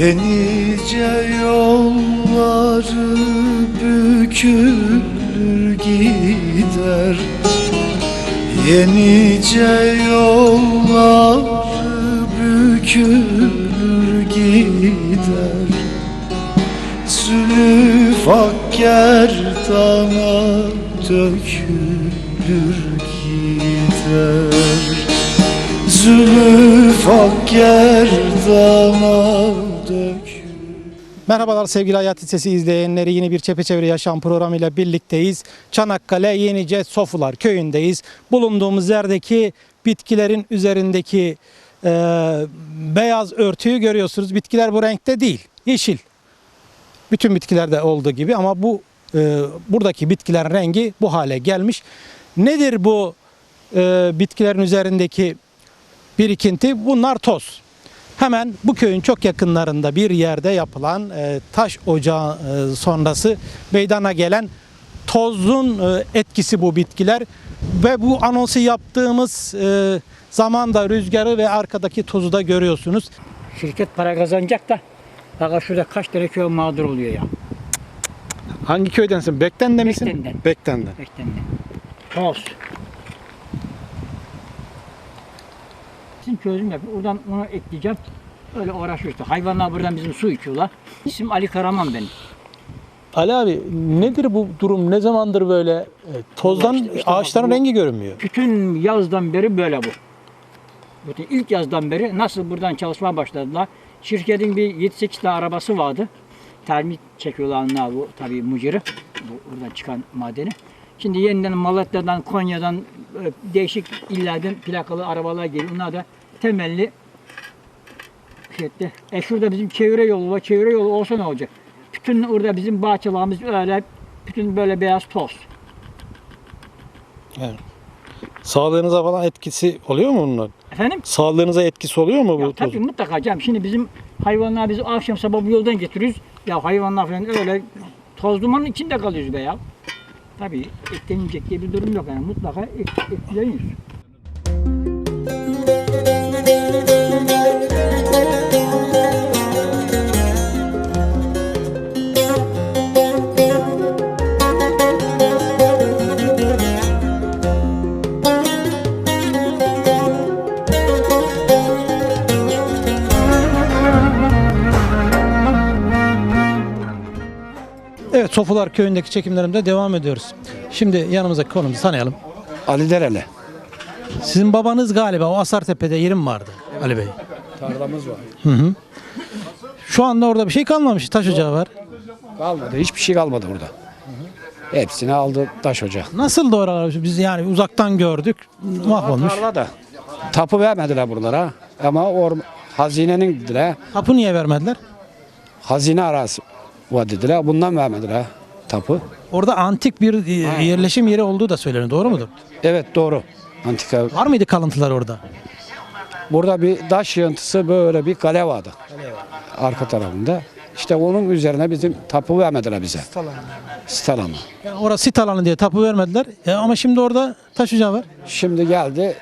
Yenice yolları bükülür gider. Yenice yolları bükülür gider. Zülfak gerdana dökülür gider Zülüf gerdana Merhabalar sevgili Hayat Lisesi izleyenleri. Yeni bir Çepeçevre Yaşam programıyla birlikteyiz. Çanakkale Yenice Sofular köyündeyiz. Bulunduğumuz yerdeki bitkilerin üzerindeki e, beyaz örtüyü görüyorsunuz. Bitkiler bu renkte değil, yeşil. Bütün bitkilerde olduğu gibi ama bu e, buradaki bitkilerin rengi bu hale gelmiş. Nedir bu e, bitkilerin üzerindeki birikinti? Bunlar toz. Hemen bu köyün çok yakınlarında bir yerde yapılan e, taş ocağı e, sonrası meydana gelen tozun e, etkisi bu bitkiler ve bu anonsu yaptığımız e, zamanda rüzgarı ve arkadaki tozu da görüyorsunuz. Şirket para kazanacak da Fakat şurada kaç tane köy mağdur oluyor ya. Hangi köydensin? Bekten de misin? Bekten'den. Bekten'den. Beklendi. Toz. Bizim çözüm yapıyor. Oradan onu ekleyeceğim. Öyle uğraşıyor işte. Hayvanlar buradan bizim su içiyorlar. İsim Ali Karaman benim. Ali abi nedir bu durum? Ne zamandır böyle e, tozdan İşte- işte bak ağaçların bu- rengi görünmüyor? Bütün yazdan beri böyle bu. Bütün ilk yazdan beri nasıl buradan çalışmaya başladılar. Şirketin bir 7-8 tane arabası vardı. Termik çekiyorlar onlar bu tabii muciri. Bu buradan çıkan madeni. Şimdi yeniden Malatya'dan, Konya'dan e, değişik illerden plakalı arabalar geliyor. Bunlar da temelli şeyde. E şurada bizim çevre yolu var. Çevre yolu olsa ne olacak? Bütün orada bizim bahçelerimiz öyle bütün böyle beyaz toz. Sağlığınıza falan etkisi oluyor mu bunun? Efendim? Sağlığınıza etkisi oluyor mu bu Ya tabii mutlaka canım. Şimdi bizim hayvanlar biz akşam sabah bu yoldan getiriyoruz. Ya hayvanlar falan öyle toz dumanın içinde kalıyoruz be ya. Tabii etlenecek diye bir durum yok yani mutlaka et, etkileniyoruz. Sofular köyündeki çekimlerimize devam ediyoruz. Şimdi yanımızdaki konumuzu tanıyalım. Ali Dereli. Sizin babanız galiba o Asartepe'de yerim vardı Ali Bey. Tarlamız var. Hı hı. Şu anda orada bir şey kalmamış. Taş ocağı var. Kalmadı. Hiçbir şey kalmadı burada. Hepsini aldı taş ocağı. Nasıl doğru biz yani uzaktan gördük mahvolmuş. Tarlada. Tapu vermediler buralara. Ama or hazinenin dediler. Tapu niye vermediler? Hazine arası var dediler. Bundan vermediler tapu. Orada antik bir e, yerleşim yeri olduğu da söyleniyor. Doğru mudur? Evet doğru. Antika. Var mıydı kalıntılar orada? Burada bir taş yığıntısı böyle bir kale vardı. Arka tarafında. İşte onun üzerine bizim tapu vermediler bize. Sit alanı. Yani orası sit alanı diye tapu vermediler. E, ama şimdi orada taş ocağı var. Şimdi geldi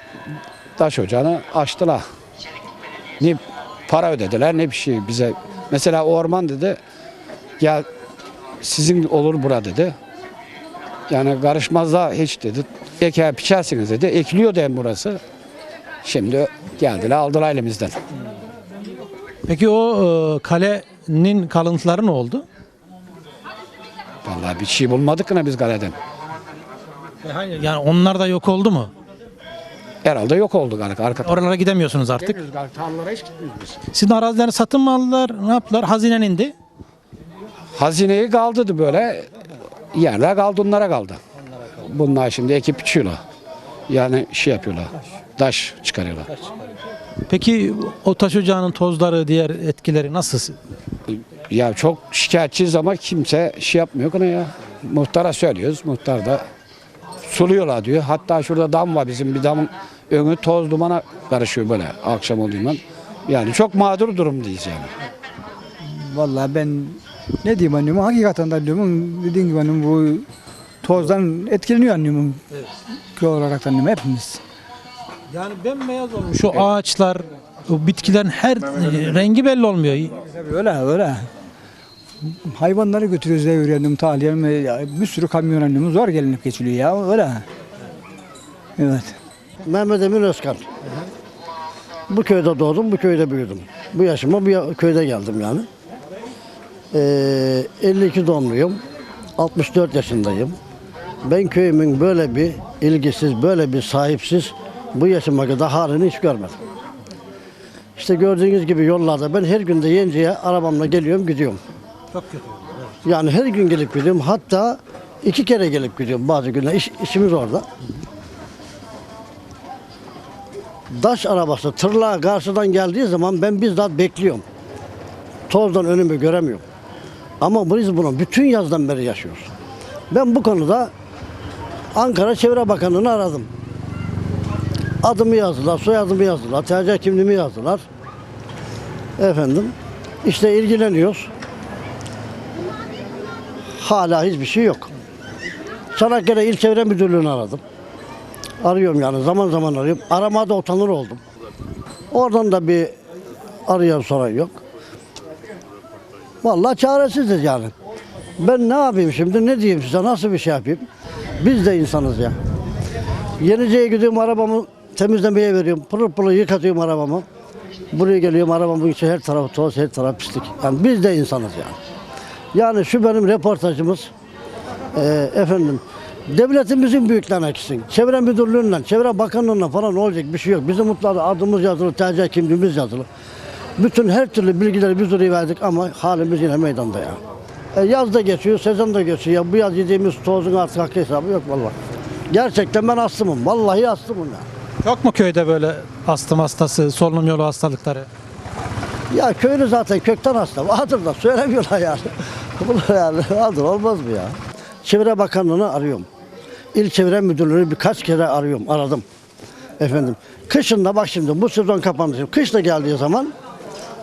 taş ocağını açtılar. Ne para ödediler ne bir şey bize. Mesela orman dedi gel sizin olur bura dedi. Yani karışmazlar hiç dedi. Eker biçersiniz dedi. Ekiliyor hem burası. Şimdi geldiler aldılar elimizden. Peki o e, kalenin kalıntıları ne oldu? Vallahi bir şey bulmadık yine biz kaleden. Yani onlar da yok oldu mu? Herhalde yok oldu arka. arka Oralara gidemiyorsunuz artık. Tarlalara hiç gitmiyoruz biz. Sizin arazilerini satın mı aldılar? Ne yaptılar? Hazinen indi. Hazineyi kaldırdı böyle. Yerler kaldı onlara kaldı. Bunlar şimdi ekip biçiyorlar. Yani şey yapıyorlar. Taş çıkarıyorlar. Peki o taş ocağının tozları, diğer etkileri nasıl? Ya çok şikayetçiyiz ama kimse şey yapmıyor ki ya. Muhtara söylüyoruz. Muhtar da suluyorlar diyor. Hatta şurada dam var bizim bir damın önü toz dumana karışıyor böyle akşam olduğundan. Yani çok mağdur durumdayız yani. Vallahi ben ne diyeyim annem hakikaten de annem dediğim gibi annem bu tozdan etkileniyor annem. Köy olarak annem hepimiz. Yani bembeyaz olmuş. Şu ağaçlar o bitkilerin her rengi belli olmuyor. Öyle öyle. Hayvanları götürüyoruz devriyelim taliyelim. Ya, bir sürü kamyon önümüz var gelinip geçiliyor ya öyle. Evet. Mehmet Emin Özkan. Bu köyde doğdum, bu köyde büyüdüm. Bu yaşıma bu köyde geldim yani. Ee, 52 doğumluyum. 64 yaşındayım. Ben köyümün böyle bir ilgisiz, böyle bir sahipsiz bu yaşıma kadar halini hiç görmedim. İşte gördüğünüz gibi yollarda ben her gün de Yenci'ye arabamla geliyorum gidiyorum. Çok kötü. Yani her gün gelip gidiyorum. Hatta iki kere gelip gidiyorum bazı günler. İş, işimiz orada. Daş arabası tırla karşıdan geldiği zaman ben bizzat bekliyorum. Tozdan önümü göremiyorum. Ama biz bunu bütün yazdan beri yaşıyoruz. Ben bu konuda Ankara Çevre Bakanı'nı aradım. Adımı yazdılar, soyadımı yazdılar, TC kimliğimi yazdılar. Efendim, işte ilgileniyoruz. Hala hiçbir şey yok. Çanakkale İl Çevre Müdürlüğü'nü aradım. Arıyorum yani zaman zaman arıyorum. Aramada utanır oldum. Oradan da bir arayan soran yok. Vallahi çaresiziz yani. Ben ne yapayım şimdi ne diyeyim size nasıl bir şey yapayım? Biz de insanız ya. Yenice'ye gidiyorum arabamı temizlemeye veriyorum. Pırıl pırıl yıkatıyorum arabamı. Buraya geliyorum arabamın içi her tarafı toz her tarafı pislik. Yani biz de insanız yani. Yani şu benim reportajımız. Ee, efendim devletimizin büyüklerine gitsin. Çevre müdürlüğünden, çevre bakanlığından falan olacak bir şey yok. Bizim mutlaka adımız yazılı, TC kimliğimiz yazılı. Bütün her türlü bilgileri biz oraya verdik ama halimiz yine meydanda ya. E, yaz da geçiyor, sezon da geçiyor. Ya bu yaz yediğimiz tozun artık hakkı hesabı yok vallahi. Gerçekten ben astımım. Vallahi astımım ya. Çok mu köyde böyle astım hastası, solunum yolu hastalıkları? Ya köylü zaten kökten hasta. Vardır da söylemiyorlar yani. Bunu yani vardır olmaz mı ya? Çevre Bakanlığı'nı arıyorum. İl Çevre Müdürlüğü'nü birkaç kere arıyorum, aradım. Efendim. Kışın da bak şimdi bu sezon kapandı. Kış da geldiği zaman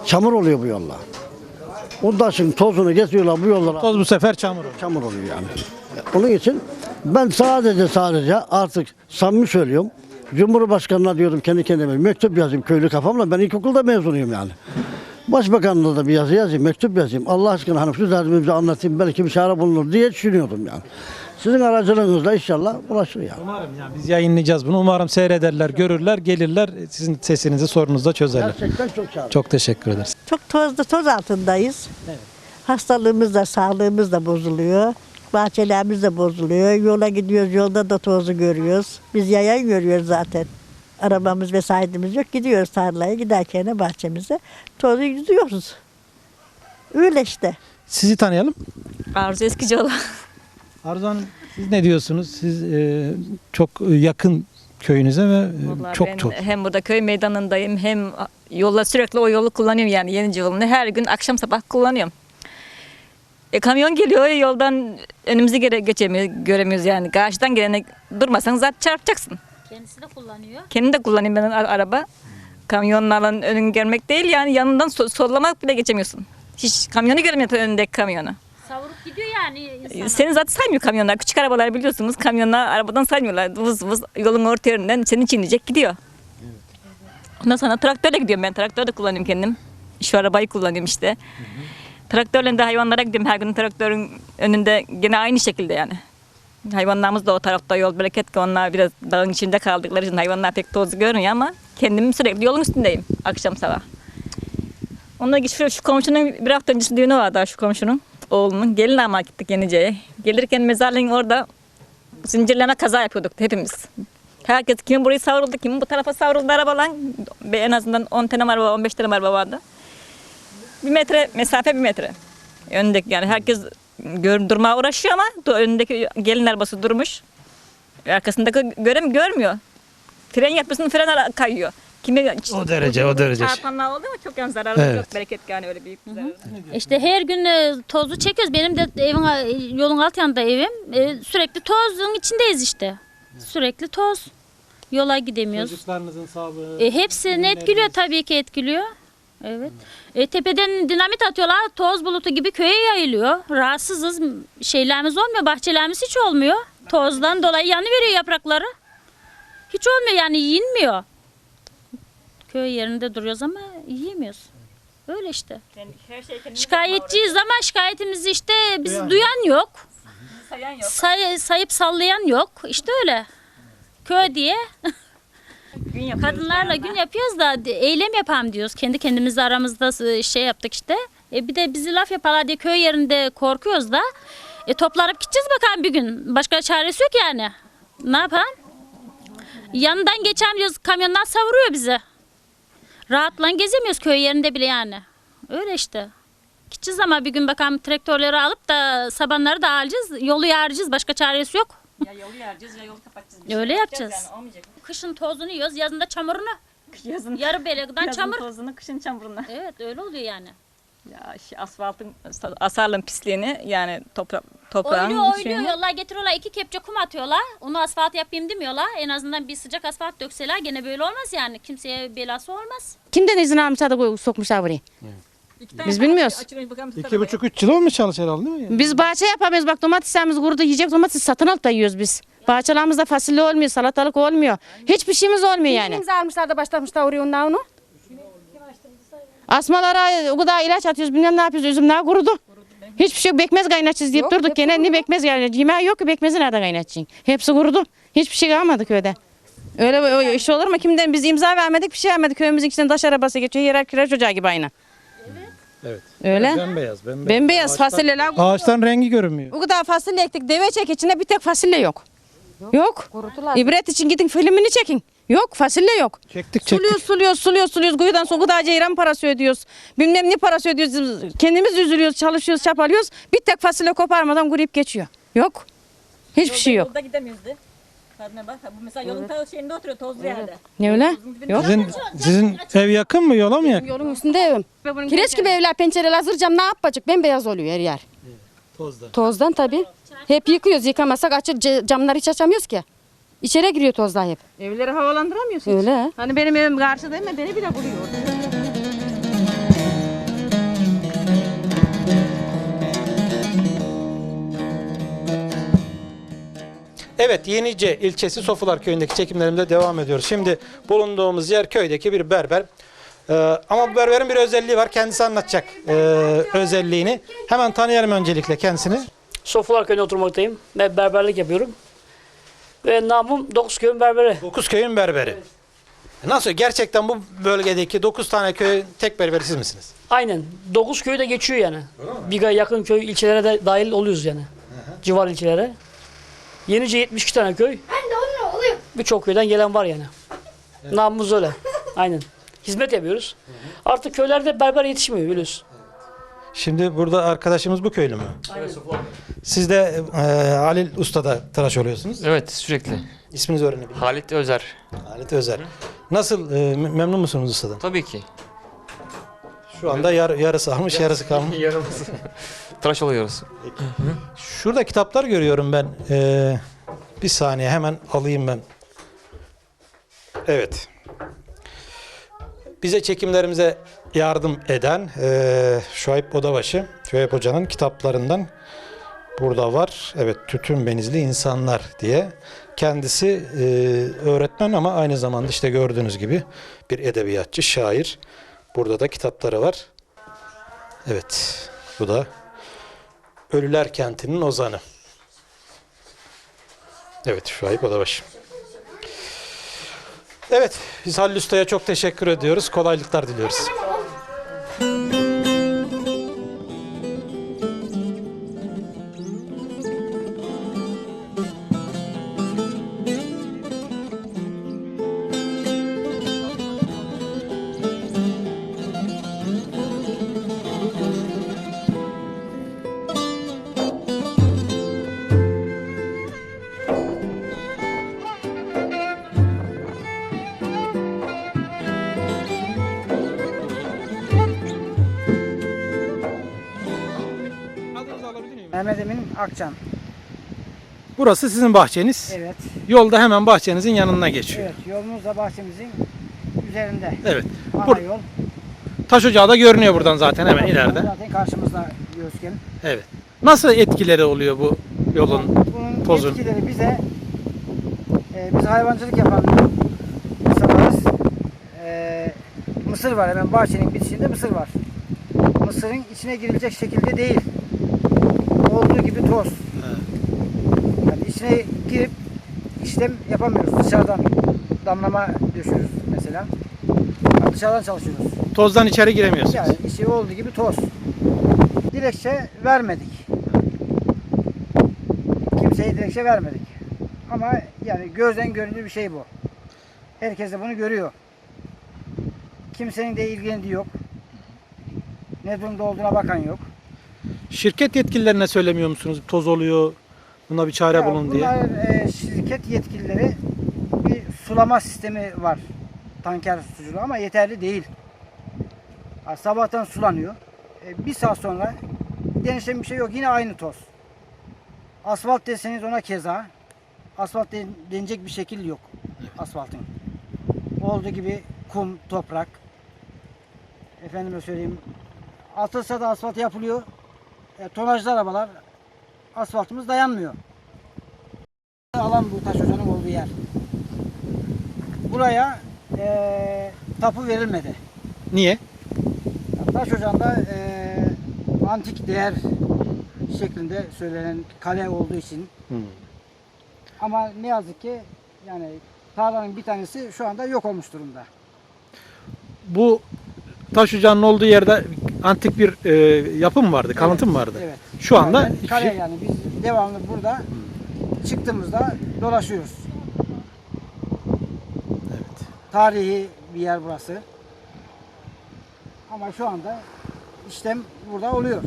çamur oluyor bu yollar. Ondan şimdi tozunu getiriyorlar bu yollara. Toz bu sefer çamur olur. Çamur oluyor yani. Onun için ben sadece sadece artık samimi söylüyorum. Cumhurbaşkanına diyorum kendi kendime mektup yazayım köylü kafamla. Ben ilkokulda mezunuyum yani. Başbakanlığa da bir yazı yazayım, mektup yazayım. Allah aşkına hanım şu derdimizi anlatayım belki bir çare bulunur diye düşünüyordum yani. Sizin aracılığınızla inşallah ulaşır yani. Umarım yani biz yayınlayacağız bunu. Umarım seyrederler, görürler, gelirler. Sizin sesinizi, sorunuzu da çözerler. Gerçekten çok çare. Çok teşekkür ederiz. Çok tozlu toz altındayız. Hastalığımız da sağlığımız da bozuluyor. Bahçelerimiz de bozuluyor. Yola gidiyoruz yolda da tozu görüyoruz. Biz yayan görüyoruz zaten. Arabamız vesairemiz yok. Gidiyoruz tarlaya giderken de bahçemize tozu yüzüyoruz. Öyle işte. Sizi tanıyalım. Arzu Eskicioğlu. Arzu Hanım siz ne diyorsunuz? Siz e, çok yakın köyünüze ve e, Vallahi çok ben çok hem burada köy meydanındayım hem yolla sürekli o yolu kullanıyorum yani Yenice yolunu. Her gün akşam sabah kullanıyorum. E, kamyon geliyor yoldan önümüzü gere geçemiyoruz, göremiyoruz yani. Karşıdan gelene durmasan zaten çarpacaksın. Kendisi de kullanıyor. Kendim de kullanayım ben araba. Kamyonlarla önün görmek değil yani yanından so- sollamak bile geçemiyorsun. Hiç kamyonu görmüyorsun önündeki kamyonu. Gidiyor yani insan. Seni zaten saymıyor kamyonlar. Küçük arabalar biliyorsunuz kamyonlar arabadan saymıyorlar. Vız vız yolun orta yerinden seni çiğneyecek gidiyor. Ondan sonra traktörle gidiyorum ben. Traktör de kullanıyorum kendim. Şu arabayı kullanıyorum işte. Traktörle de hayvanlara gidiyorum her gün traktörün önünde gene aynı şekilde yani. Hayvanlarımız da o tarafta yol bereket ki onlar biraz dağın içinde kaldıkları için hayvanlar pek toz görmüyor ama kendim sürekli yolun üstündeyim akşam sabah. Onunla şu, şu komşunun bir hafta öncesi düğünü vardı şu komşunun oğlunun. Gelin ama gittik Yenice'ye. Gelirken mezarlığın orada zincirleme kaza yapıyorduk hepimiz. Herkes kimin burayı savruldu, kimin bu tarafa savruldu arabalar. Ve En azından 10 tane araba, 15 tane araba vardı. Bir metre mesafe bir metre. Öndeki yani herkes gör, durmaya uğraşıyor ama önündeki gelin arabası durmuş. Arkasındaki görem görmüyor. Fren yapmasının fren kayıyor. Kimi O derece, o derece. Çarpanlar oldu mu çok yan zararlı Evet. yok bereket yani öyle büyük bir zararı. İşte her gün e, tozu çekiyoruz. Benim de evin yolun alt yanında evim. E, sürekli tozun içindeyiz işte. Sürekli toz. Yola gidemiyoruz. Çocuklarınızın sağlığı. E, hepsini etkiliyor tabii ki etkiliyor. Evet. E, tepeden dinamit atıyorlar. Toz bulutu gibi köye yayılıyor. Rahatsızız. Şeylerimiz olmuyor. Bahçelerimiz hiç olmuyor. Tozdan dolayı yanı veriyor yaprakları. Hiç olmuyor yani yenmiyor. Köy yerinde duruyoruz ama yiyemiyoruz. Öyle işte. Şikayetçiyiz ama şikayetimizi işte bizi duyan yok. Sayan yok. Say- sayıp sallayan yok. İşte öyle. Köy diye Gün yapıyoruz. kadınlarla gün yapıyoruz da eylem yapalım diyoruz. Kendi kendimizle aramızda şey yaptık işte. E bir de bizi laf yaparlar diye köy yerinde korkuyoruz da. E toplanıp gideceğiz bakalım bir gün. Başka çaresi yok yani. Ne yapalım? Yanından geçen diyoruz kamyonlar savuruyor bizi. Rahatla gezemiyoruz köy yerinde bile yani. Öyle işte. Gideceğiz ama bir gün bakalım traktörleri alıp da sabanları da alacağız. Yolu yaracağız. Başka çaresi yok. Ya yolu yaracağız ya yolu kapatacağız. Bir Öyle şey yapacağız. Yani, olmayacak. Kışın tozunu yiyoruz, yazın da çamurunu. Yazın, Yarı belekten yazın çamur. tozunu, kışın çamurunu. Evet öyle oluyor yani. Ya şu asfaltın, asarlığın pisliğini yani topra toprağın Oynuyor oynuyor şeyini- yollar getiriyorlar iki kepçe kum atıyorlar. Onu asfalt yapayım demiyorlar. En azından bir sıcak asfalt dökseler gene böyle olmaz yani. Kimseye belası olmaz. Kimden izin almışlar da koy- sokmuşlar buraya? Tane Biz bilmiyoruz. İki buçuk üç yıl olmuş çalış herhalde değil mi? Biz bahçe yapamıyoruz. Bak domateslerimiz kurudu. Yiyecek domates satın alıp da yiyoruz biz. Bahçelerimizde fasulye olmuyor, salatalık olmuyor. Hiçbir şeyimiz olmuyor yani. İmza almışlar da başlamışlar oraya onu. Asmalara o kadar ilaç atıyoruz. Bilmem ne yapıyoruz. Üzümler kurudu. Hiçbir şey yok. Bekmez kaynatacağız deyip Yok, durduk. Gene ne bekmez kaynatacağız. Yemeği yok ki bekmezi nerede kaynatacaksın? Hepsi kurudu. Hiçbir şey kalmadı köyde. Öyle o iş olur mu? Kimden biz imza vermedik bir şey vermedik. Köyümüzün içinden taş arabası geçiyor. Yer kireç ocağı gibi aynı. Evet. Öyle. Bembeyaz, bembeyaz. Bembeyaz fasulyeler. Ağaçtan rengi görünmüyor. O kadar fasulye ektik. Deve çek içinde bir tek fasulye yok. Yok. Kurutular. İbret için gidin filmini çekin. Yok fasulye yok. Çektik çektik. Suluyoruz suluyoruz suluyoruz suluyoruz. Kuyudan sonra gıda ceyran parası ödüyoruz. Bilmem ne parası ödüyoruz. Kendimiz üzülüyoruz çalışıyoruz çapalıyoruz. Bir tek fasulye koparmadan kuruyup geçiyor. Yok. Hiçbir şey yok. Yolda gidemiyoruz de. Kadına bak bu mesela yolun ta şeyinde oturuyor tozlu yerde. Ne öyle? Yok. Sizin, sizin ev yakın mı yola mı yakın? Yolun üstünde evim. Kireç gibi evler pencereler hazır cam ne yapacak? Bembeyaz oluyor her yer. Tozda. Tozdan tabii. Hep yıkıyoruz yıkamazsak açıp ce- camları hiç açamıyoruz ki. İçeri giriyor tozlar hep. Evleri havalandıramıyorsun. Öyle. Hani benim evim karşıda ama beni bile buluyor. Evet Yenice ilçesi Sofular köyündeki çekimlerimize devam ediyoruz. Şimdi bulunduğumuz yer köydeki bir berber. Ee, ama bu berberin bir özelliği var. Kendisi anlatacak ee, özelliğini. Hemen tanıyalım öncelikle kendisini. Sofular köyünde oturmaktayım. Ben berberlik yapıyorum. Ve namım Dokuzköy'ün berberi. Dokuz köyün berberi. Nasıl? Gerçekten bu bölgedeki 9 tane köyün tek berberi siz misiniz? Aynen. Dokuz köy de geçiyor yani. Biga yakın köy ilçelere de dahil oluyoruz yani. Civar ilçelere. Yenice 72 tane köy. Birçok köyden gelen var yani. Namımız öyle. Aynen. Hizmet yapıyoruz. Artık köylerde berber yetişmiyor biliyorsun. Şimdi burada arkadaşımız bu köylü mü? Siz de ee, Halil Usta'da tıraş oluyorsunuz. Evet sürekli. İsminizi öğrenebilir miyim? Halit Özer. Halit Özer. Nasıl? ee, me- memnun musunuz ustadan? Tabii ki. Şu anda yar, yarısı almış, yarısı kalmış. Yarımız. Tıraş oluyoruz. Şurada kitaplar görüyorum ben. Ee, bir saniye hemen alayım ben. Evet. Bize çekimlerimize yardım eden ee, Şuayb Odabaşı, Şuayb Hoca'nın kitaplarından burada var. Evet, Tütün Benizli İnsanlar diye. Kendisi ee, öğretmen ama aynı zamanda işte gördüğünüz gibi bir edebiyatçı, şair. Burada da kitapları var. Evet, bu da Ölüler Kenti'nin ozanı. Evet Şuayb Odabaşı. Evet biz Halil Usta'ya çok teşekkür ediyoruz. Kolaylıklar diliyoruz. Burası sizin bahçeniz. Evet. Yolda hemen bahçenizin yanına geçiyor. Evet yolumuz da bahçemizin üzerinde. Evet. Ana Bur- yol. Taş ocağı da görünüyor buradan zaten hemen ileride. Zaten karşımızda gözken. Evet. Nasıl etkileri oluyor bu yolun? Bunun Tozun. etkileri bize e, biz hayvancılık yapan insanlarız. E, mısır var hemen bahçenin bitişinde mısır var. Mısırın içine girilecek şekilde değil. Olduğu gibi toz. İçine girip işlem yapamıyoruz. Dışarıdan damlama döşüyoruz mesela. Dışarıdan çalışıyoruz. Tozdan içeri giremiyorsunuz. Yani içi olduğu gibi toz. Dilekçe vermedik. Kimseye dilekçe vermedik. Ama yani gözden görünür bir şey bu. Herkes de bunu görüyor. Kimsenin de ilgilendiği yok. Ne durumda olduğuna bakan yok. Şirket yetkililerine söylemiyor musunuz? Toz oluyor. Buna bir çare Ya bulun diye. e, şirket yetkilileri bir sulama sistemi var. Tanker suculuğu ama yeterli değil. Ha, sabahtan sulanıyor. E, bir saat sonra değişen bir şey yok. Yine aynı toz. Asfalt deseniz ona keza. Asfalt den- denecek bir şekil yok asfaltın. Olduğu gibi kum, toprak. Efendime söyleyeyim. Atılsa da asfalt yapılıyor. E, tonajlı arabalar asfaltımız dayanmıyor. Alan bu taş ocağının olduğu yer. Buraya eee tapu verilmedi. Niye? Taş ocağında eee, antik değer şeklinde söylenen kale olduğu için ama ne yazık ki yani tarlanın bir tanesi şu anda yok olmuş durumda. Bu taş ocağının olduğu yerde antik bir e, yapı mı vardı? Kalıntı mı vardı? Evet. Şu anda hiçbir kale şey- yani biz devamlı burada çıktığımızda dolaşıyoruz. Tarihi bir yer burası. Ama şu anda işlem burada oluyor.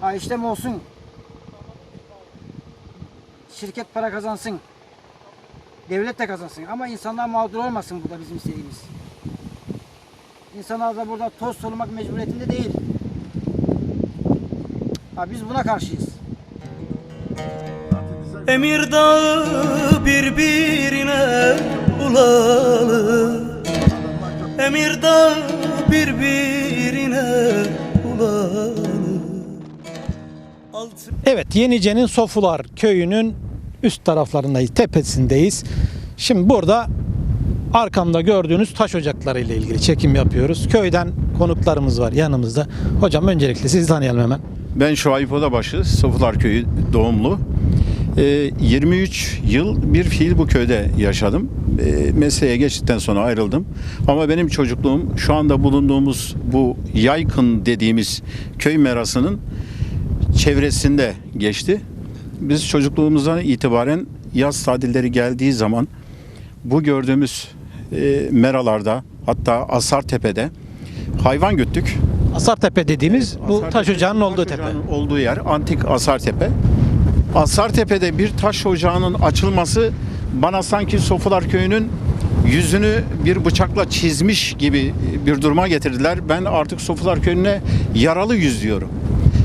Ha işlem olsun. Şirket para kazansın. Devlet de kazansın. Ama insanlar mağdur olmasın bu da bizim isteğimiz. İnsanlar da burada toz solumak mecburiyetinde değil. Ha biz buna karşıyız. Emir dağı birbirine ulalı Emir dağı birbirine ulalı Evet Yenice'nin Sofular köyünün üst taraflarındayız, tepesindeyiz. Şimdi burada arkamda gördüğünüz taş ocakları ile ilgili çekim yapıyoruz. Köyden konuklarımız var yanımızda. Hocam öncelikle sizi tanıyalım hemen. Ben Şuayb Odabaşı, Sıfılar Köyü doğumlu. Ee, 23 yıl bir fiil bu köyde yaşadım. Ee, mesleğe geçtikten sonra ayrıldım. Ama benim çocukluğum şu anda bulunduğumuz bu Yaykın dediğimiz köy merasının çevresinde geçti. Biz çocukluğumuzdan itibaren yaz tatilleri geldiği zaman bu gördüğümüz e, meralarda hatta Asartepe'de hayvan güttük. Asartepe dediğimiz bu taş ocağının olduğu tepe. olduğu yer antik Asartepe. Asartepe'de bir taş ocağının açılması bana sanki Sofular Köyü'nün yüzünü bir bıçakla çizmiş gibi bir duruma getirdiler. Ben artık Sofular Köyü'ne yaralı yüz diyorum.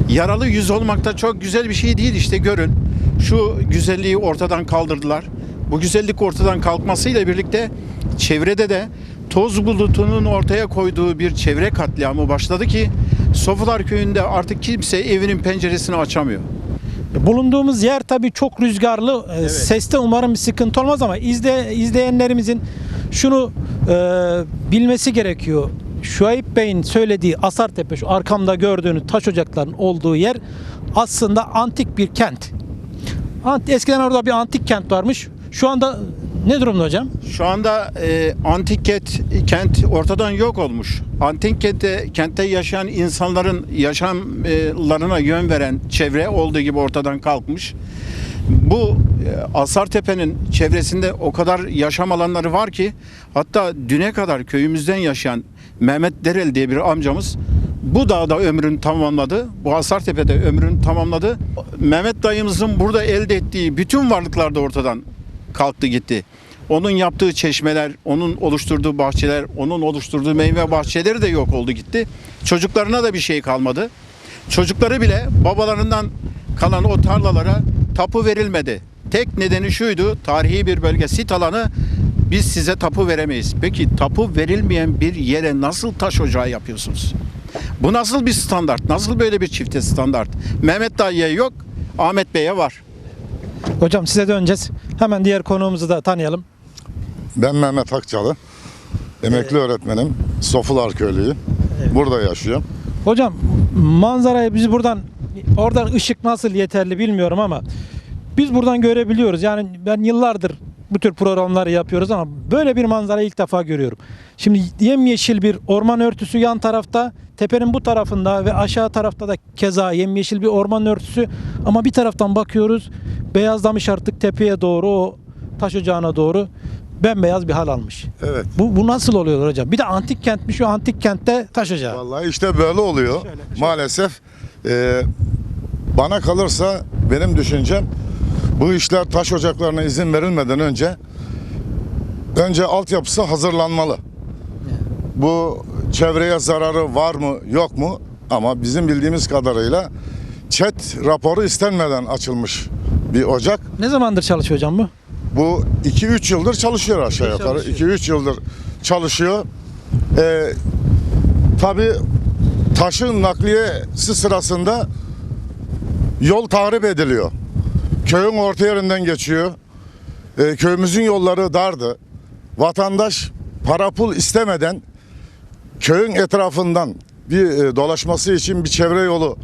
Yaralı yüz olmak da çok güzel bir şey değil işte görün. Şu güzelliği ortadan kaldırdılar. Bu güzellik ortadan kalkmasıyla birlikte çevrede de toz bulutunun ortaya koyduğu bir çevre katliamı başladı ki Sofular Köyü'nde artık kimse evinin penceresini açamıyor. Bulunduğumuz yer tabii çok rüzgarlı. Ee, Seste umarım bir sıkıntı olmaz ama izle, izleyenlerimizin şunu e, bilmesi gerekiyor. Şuayb Bey'in söylediği Asartepe, şu arkamda gördüğünüz taş ocakların olduğu yer aslında antik bir kent. Eskiden orada bir antik kent varmış. Şu anda ne durumda hocam? Şu anda e, antik kent, kent ortadan yok olmuş. Antik kentte, kentte yaşayan insanların yaşamlarına yön veren çevre olduğu gibi ortadan kalkmış. Bu e, Asartepe'nin çevresinde o kadar yaşam alanları var ki hatta düne kadar köyümüzden yaşayan Mehmet Derel diye bir amcamız bu dağda ömrünü tamamladı. Bu Asartepe'de ömrünü tamamladı. Mehmet dayımızın burada elde ettiği bütün varlıklar da ortadan kalktı gitti. Onun yaptığı çeşmeler, onun oluşturduğu bahçeler, onun oluşturduğu meyve bahçeleri de yok oldu gitti. Çocuklarına da bir şey kalmadı. Çocukları bile babalarından kalan o tarlalara tapu verilmedi. Tek nedeni şuydu, tarihi bir bölge sit alanı biz size tapu veremeyiz. Peki tapu verilmeyen bir yere nasıl taş ocağı yapıyorsunuz? Bu nasıl bir standart? Nasıl böyle bir çifte standart? Mehmet Dayı'ya yok, Ahmet Bey'e var. Hocam size döneceğiz. Hemen diğer konuğumuzu da tanıyalım. Ben Mehmet Akçalı. Emekli öğretmenim. Sofular köylüyüm. Burada yaşıyorum. Hocam manzarayı biz buradan oradan ışık nasıl yeterli bilmiyorum ama biz buradan görebiliyoruz. Yani ben yıllardır bu tür programları yapıyoruz ama böyle bir manzarayı ilk defa görüyorum. Şimdi yemyeşil bir orman örtüsü yan tarafta, tepenin bu tarafında ve aşağı tarafta da keza yemyeşil bir orman örtüsü ama bir taraftan bakıyoruz beyazlamış artık tepeye doğru o taş ocağına doğru bembeyaz bir hal almış. Evet. Bu, bu nasıl oluyor hocam? Bir de antik kentmiş şu antik kentte taş ocağı. Vallahi işte böyle oluyor. Maalesef e, bana kalırsa benim düşüncem bu işler taş ocaklarına izin verilmeden önce önce altyapısı hazırlanmalı. Bu çevreye zararı var mı yok mu ama bizim bildiğimiz kadarıyla çet raporu istenmeden açılmış bir ocak. Ne zamandır çalışıyor hocam bu? Bu 2-3 yıldır çalışıyor aşağı yukarı. 2-3 yıldır çalışıyor. Ee, Tabi taşın nakliyesi sırasında yol tahrip ediliyor. Köyün orta yerinden geçiyor. Ee, köyümüzün yolları dardı. Vatandaş para pul istemeden köyün etrafından bir e, dolaşması için bir çevre yolu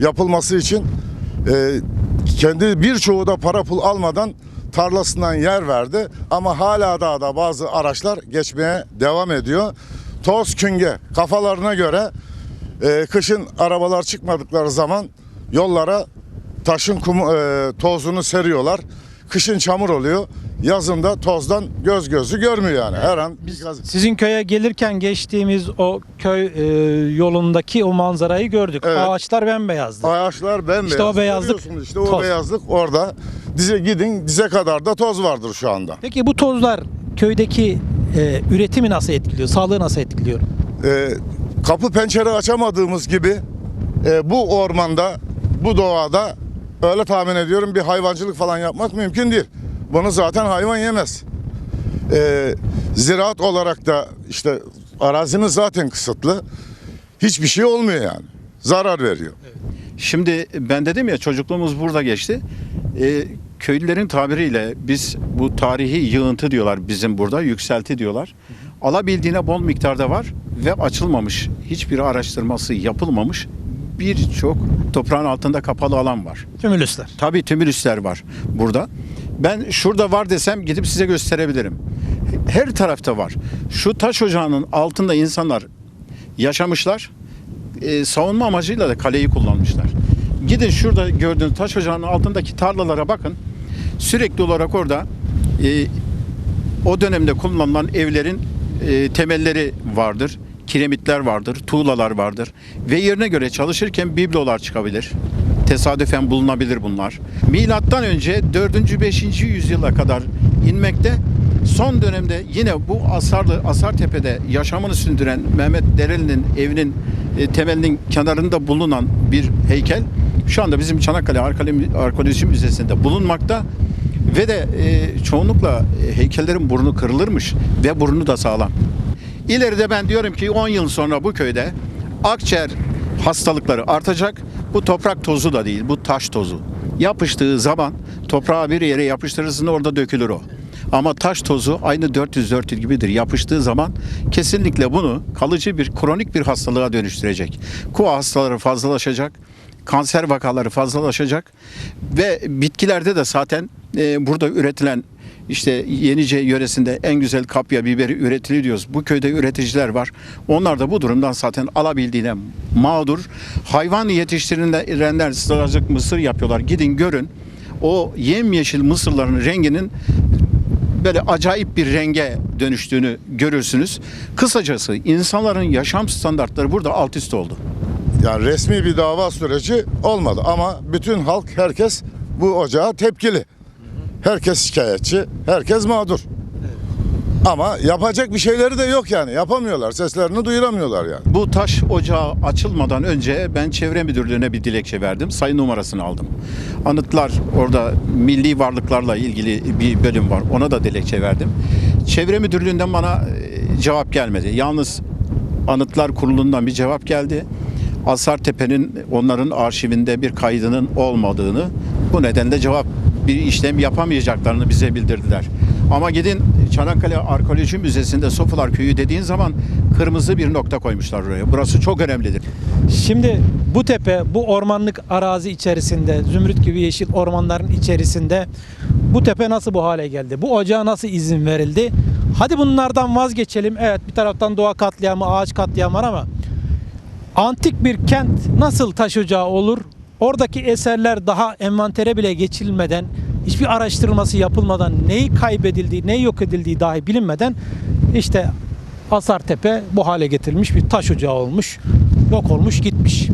yapılması için e, kendi birçoğu da para pul almadan tarlasından yer verdi ama hala daha da bazı araçlar geçmeye devam ediyor. Toz künge kafalarına göre e, kışın arabalar çıkmadıkları zaman yollara taşın kum, e, tozunu seriyorlar. Kışın çamur oluyor. Yazın da tozdan göz gözü görmüyor yani. Her an bir gaz- Sizin köye gelirken geçtiğimiz o köy e, yolundaki o manzarayı gördük. Evet. Ağaçlar bembeyazdı. Ağaçlar bembeyaz. İşte o beyazlık Görüyorsunuz işte o toz. beyazlık orada. Dize gidin dize kadar da toz vardır şu anda. Peki bu tozlar köydeki e, üretimi nasıl etkiliyor? Sağlığı nasıl etkiliyor? Ee, kapı pencere açamadığımız gibi e, bu ormanda, bu doğada öyle tahmin ediyorum bir hayvancılık falan yapmak mümkün değil. Bunu zaten hayvan yemez. Ee, ziraat olarak da işte arazimiz zaten kısıtlı. Hiçbir şey olmuyor yani. Zarar veriyor. Şimdi ben dedim ya çocukluğumuz burada geçti. Ee, köylülerin tabiriyle biz bu tarihi yığıntı diyorlar bizim burada yükselti diyorlar. Alabildiğine bol miktarda var ve açılmamış hiçbir araştırması yapılmamış birçok toprağın altında kapalı alan var. Tümülüsler. Tabii tümülüsler var burada. Ben şurada var desem gidip size gösterebilirim. Her tarafta var. Şu taş ocağının altında insanlar yaşamışlar. Ee, savunma amacıyla da kaleyi kullanmışlar. Gidin şurada gördüğünüz taş ocağının altındaki tarlalara bakın. Sürekli olarak orada e, o dönemde kullanılan evlerin e, temelleri vardır. Kiremitler vardır, tuğlalar vardır ve yerine göre çalışırken biblolar çıkabilir. Tesadüfen bulunabilir bunlar. Milattan önce 4. 5. yüzyıla kadar inmekte. Son dönemde yine bu Asarlı Asartepe'de yaşamını sürdüren Mehmet Dereli'nin evinin e, temelinin kenarında bulunan bir heykel şu anda bizim Çanakkale Arkeoloji- Müzesi'nde bulunmakta ve de e, çoğunlukla e, heykellerin burnu kırılırmış ve burnu da sağlam. İleride ben diyorum ki 10 yıl sonra bu köyde akciğer hastalıkları artacak. Bu toprak tozu da değil, bu taş tozu. Yapıştığı zaman toprağa bir yere yapıştırırsın orada dökülür o. Ama taş tozu aynı 404 gibidir. Yapıştığı zaman kesinlikle bunu kalıcı bir kronik bir hastalığa dönüştürecek. Kuva hastaları fazlalaşacak kanser vakaları fazlalaşacak ve bitkilerde de zaten e, burada üretilen işte Yenice yöresinde en güzel kapya biberi üretiliyor diyoruz. Bu köyde üreticiler var. Onlar da bu durumdan zaten alabildiğine mağdur. Hayvan yetiştirilenler sıcak mısır yapıyorlar. Gidin görün. O yemyeşil mısırların renginin böyle acayip bir renge dönüştüğünü görürsünüz. Kısacası insanların yaşam standartları burada alt üst oldu. Yani resmi bir dava süreci olmadı ama bütün halk herkes bu ocağa tepkili. Herkes şikayetçi, herkes mağdur. Ama yapacak bir şeyleri de yok yani. Yapamıyorlar, seslerini duyuramıyorlar yani. Bu taş ocağı açılmadan önce ben çevre müdürlüğüne bir dilekçe verdim. Sayı numarasını aldım. Anıtlar orada milli varlıklarla ilgili bir bölüm var. Ona da dilekçe verdim. Çevre müdürlüğünden bana e, cevap gelmedi. Yalnız Anıtlar Kurulu'ndan bir cevap geldi. Asartepe'nin onların arşivinde bir kaydının olmadığını bu nedenle cevap bir işlem yapamayacaklarını bize bildirdiler. Ama gidin Çanakkale Arkeoloji Müzesi'nde Sofular Köyü dediğin zaman kırmızı bir nokta koymuşlar oraya. Burası çok önemlidir. Şimdi bu tepe, bu ormanlık arazi içerisinde, zümrüt gibi yeşil ormanların içerisinde bu tepe nasıl bu hale geldi? Bu ocağa nasıl izin verildi? Hadi bunlardan vazgeçelim. Evet bir taraftan doğa katliamı, ağaç katliamı var ama antik bir kent nasıl taş ocağı olur? Oradaki eserler daha envantere bile geçilmeden, hiçbir araştırılması yapılmadan neyi kaybedildiği, neyi yok edildiği dahi bilinmeden işte Asartepe bu hale getirilmiş bir taş ocağı olmuş, yok olmuş gitmiş. E,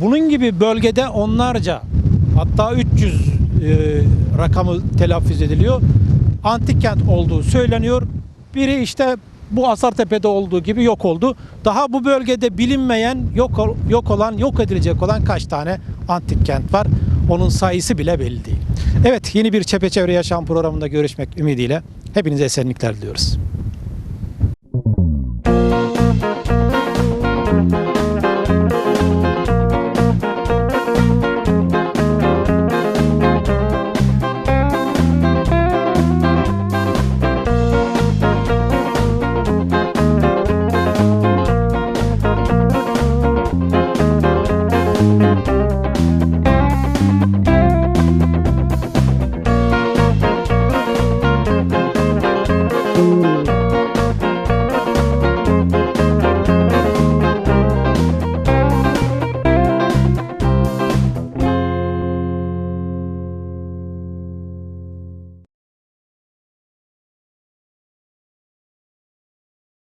Bunun gibi bölgede onlarca hatta 300 e, rakamı telaffuz ediliyor. Antik kent olduğu söyleniyor. Biri işte bu Asartepe'de olduğu gibi yok oldu. Daha bu bölgede bilinmeyen, yok yok olan, yok edilecek olan kaç tane antik kent var? Onun sayısı bile belli değil. Evet, yeni bir Çepeçevre Yaşam programında görüşmek ümidiyle hepinize esenlikler diliyoruz.